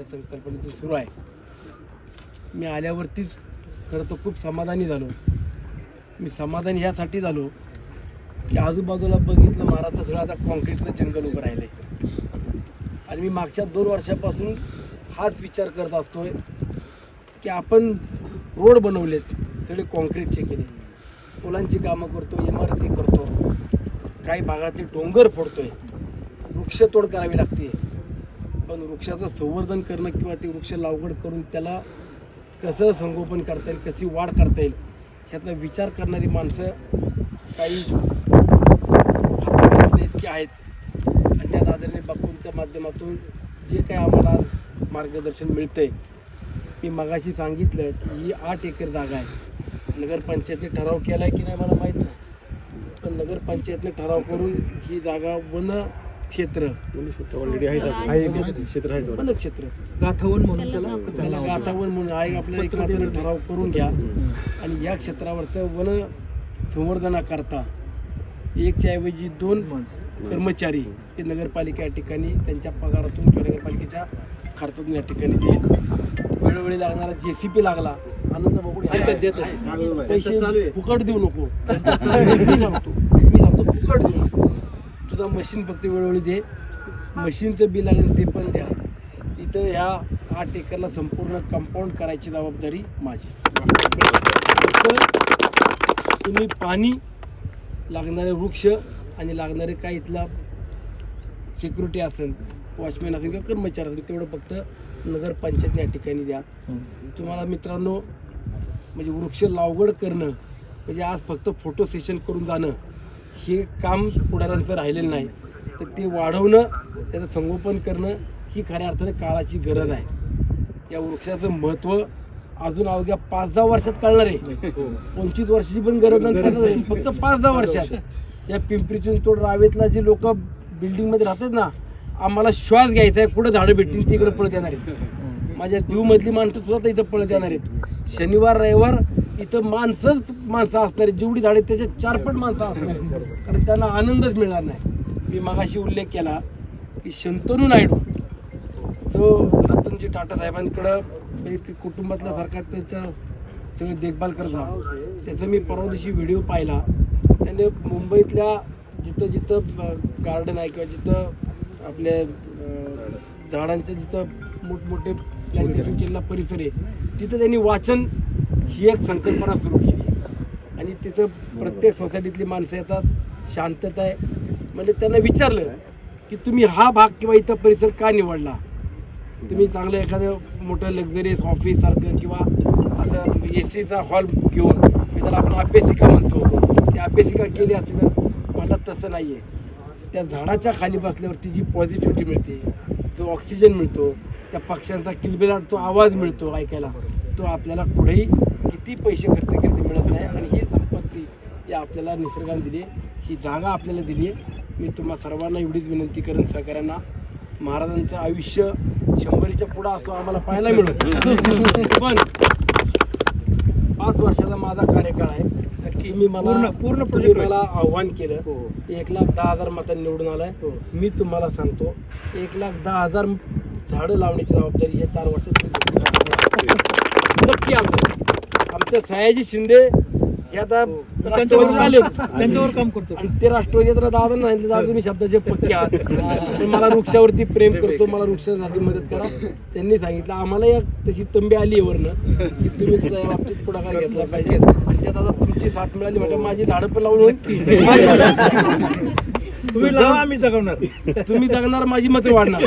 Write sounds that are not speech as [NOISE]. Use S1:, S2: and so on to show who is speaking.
S1: त्या संकल्पनेतून सुरू आहे. मी आल्यावरतीच खरं तर खूप समाधानी झालो. मी समाधानी ह्यासाठी झालो की आजूबाजूला बघितलं मारा तर सगळं आता कॉन्क्रीटचं जंगल उभं राहिलं आहे आणि मी मागच्या दोन वर्षापासून हाच विचार करत असतोय की आपण रोड बनवलेत सगळे कॉन्क्रीटचे केले पुलांची कामं करतो इमारती करतो काही भागातले डोंगर फोडतोय वृक्षतोड करावी लागते पण वृक्षाचं संवर्धन करणं किंवा ते वृक्ष लागवड करून त्याला कसं संगोपन करता येईल कशी वाढ करता येईल ह्याचा विचार करणारी माणसं काही इतकी आहेत. आणि त्यात आदरणीय बापूंच्या माध्यमातून जे काही आम्हाला आज मार्गदर्शन मिळतंय मी मगाशी सांगितलं की ही आठ एकर जागा आहे. नगरपंचायतने ठराव केला आहे की नाही मला माहीत नाही. पण नगरपंचायतने ठराव करून ही जागा वन क्षेत्र.
S2: ऑलरेडी आहे क्षेत्र आहे
S1: क्षेत्र.
S3: गाथावन म्हणून त्याला
S1: त्याला गाथावन म्हणून आहे आपल्याला एक मात्र ठराव करून घ्या. आणि या क्षेत्रावरचं वन संवर्धनाकरता एकच्या ऐवजी दोन कर्मचारी हे नगरपालिका या ठिकाणी त्यांच्या पगारातून किंवा नगरपालिकेच्या खर्चातून या ठिकाणी देईल. वेळोवेळी लागणारा जे सी पी लागला. आनंद बघून पैसे फुकट देऊ नको. [LAUGHS] मी सांगतो. मी सांगतो फुकट देऊ तुझा मशीन फक्त वेळोवेळी दे. मशीनचं बिल लागेल ते पण द्या. इथं ह्या आठ एकरला संपूर्ण कंपाऊंड करायची जबाबदारी माझी. तुम्ही पाणी लागणारे वृक्ष आणि लागणारे काय इथला सिक्युरिटी असेल वॉचमॅन असेल किंवा कर्मचारी असेल तेवढं फक्त नगरपंचायतने या ठिकाणी द्या. तुम्हाला मित्रांनो म्हणजे वृक्ष लागवड करणं म्हणजे आज फक्त फोटो सेशन करून जाणं हे काम पुढाऱ्यांचं राहिलेलं नाही. तर ते वाढवणं त्याचं संगोपन करणं ही खऱ्या अर्थाने काळाची गरज आहे. या वृक्षाचं महत्त्व अजून अवघ्या पाच दहा वर्षात कळणार आहे. पंचवीस वर्षाची पण गरज नाही फक्त पाच दहा वर्षात. या पिंपरी चिंचवड रावेतला जे लोक बिल्डिंगमध्ये राहतात ना आम्हाला श्वास घ्यायचा आहे. कुठं झाडं भेटतील तिकडे पळत येणार आहेत. माझ्या दीवमधली माणसं सुद्धा इथं पळत येणार आहेत. शनिवार रविवार इथं माणसंच माणसं असणारी जेवढी झाडे त्याच्यात चारपट माणसं असणार कारण त्यांना आनंदच मिळणार नाही. मी मागाशी उल्लेख केला की शंतनू नायडू तो रतनजी टाटा साहेबांकडं एक कुटुंबातल्या सारखा त्याच्या सगळं देखभाल करता त्याचा मी परवा दिवशी व्हिडिओ पाहिला. त्याने मुंबईतल्या जिथं जिथं गार्डन आहे किंवा जिथं आपल्या अं, झाडांच्या जिथं मोठमोठे प्लॅन्टेशन केलेला परिसर आहे तिथं त्यांनी वाचन ही एक संकल्पना सुरू केली. आणि तिथं प्रत्येक सोसायटीतली माणसं येतात शांतता आहे. म्हणजे त्यांना विचारलं की तुम्ही हा भाग किंवा इथं परिसर का निवडला? तुम्ही चांगलं एखादं मोठं लक्झरियस ऑफिस सारखं किंवा असं ए सीचा हॉल घेऊन मी त्याला आपण अभ्यासिका म्हणतो. ती अभ्यासिका केली असेल तर मला तसं नाही आहे त्या झाडाच्या खाली बसल्यावरती जी पॉझिटिव्हिटी मिळते जो ऑक्सिजन मिळतो त्या पक्ष्यांचा किलबिलाट तो आवाज मिळतो ऐकायला तो आपल्याला कुठेही किती पैसे खर्च केले ते मिळत नाही. आणि ही संपत्ती ही आपल्याला निसर्गाने दिली आहे. ही जागा आपल्याला दिली आहे. मी तुम्हा सर्वांना एवढीच विनंती करेन सहकाऱ्यांना. महाराजांचं आयुष्य शंभरीच्या पुढं असं आम्हाला पाहायला [LAUGHS] मिळत पण पाच वर्षाचा माझा कार्यकाळ आहे. तर की मी मला
S3: पूर्ण- project
S1: मला आव्हान केलं. एक लाख दहा हजार मतांनी निवडून आलाय. मी तुम्हाला सांगतो एक लाख दहा हजार झाडं लावण्याची जबाबदारी या चार वर्षात [LAUGHS] नक्की आमचं. आमच्या सयाजी शिंदे हे आता राष्ट्रवादीत आले
S3: त्यांच्यावर काम करतो.
S1: आणि ते राष्ट्रवादी तर दादा नाही दादा मी शब्दाचे पक्के आहात. पण मला वृक्षावरती प्रेम करतो मला वृक्षासाठी मदत करा. त्यांनी सांगितलं आम्हाला एक तशी तंबी आली आहे वरनं की तुम्ही सुद्धा या बाबतीत पुढाकार घेतला पाहिजे. आणि त्यात आता तुमची साथ मिळाली म्हणजे माझी झाडं पण लावून
S3: तुम्ही लावा आम्ही जगवणार.
S1: तुम्ही जगणार माझी मतं वाढणार.